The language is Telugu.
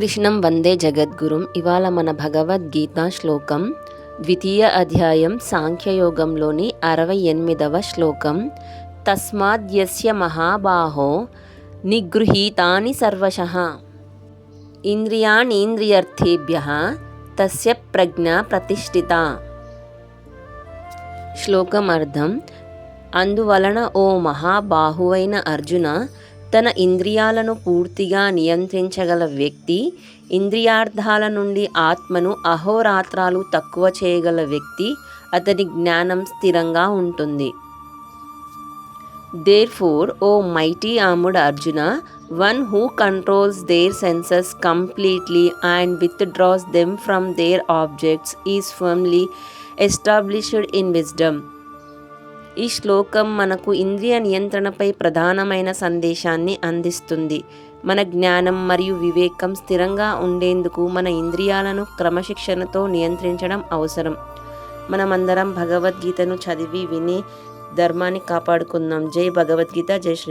కృష్ణం వందే జగద్గురుం. ఇవాళ మన భగవద్గీత శ్లోకం ద్వితీయ అధ్యాయం సాంఖ్యయోగంలోని అరవై ఎనిమిదవ శ్లోకం. తస్మాద్యస్య మహాబాహో నిగృహీతాని సర్వశ. ఇంద్రియాణీంద్రియర్థేభ్య తస్య ప్రజ్ఞ ప్రతిష్ఠిత. శ్లోకం అర్థం అందువలన ఓ మహాబాహువైన అర్జున తన ఇంద్రియాలను పూర్తిగా నియంత్రించగల వ్యక్తి ఇంద్రియార్థాల నుండి ఆత్మను అహోరాత్రాలు తక్కువ చేయగల వ్యక్తి అతని జ్ఞానం స్థిరంగా ఉంటుంది. Therefore O mighty armed Arjuna one who controls their senses completely and withdraws them from their objects is firmly established in wisdom ఈ శ్లోకం మనకు ఇంద్రియ నియంత్రణపై ప్రధానమైన సందేశాన్ని అందిస్తుంది. మన జ్ఞానం మరియు వివేకం స్థిరంగా ఉండేందుకు మన ఇంద్రియాలను క్రమశిక్షణతో నియంత్రించడం అవసరం. మనమందరం భగవద్గీతను చదివి విని ధర్మాన్ని కాపాడుకుందాం. జై భగవద్గీత జై శ్రీ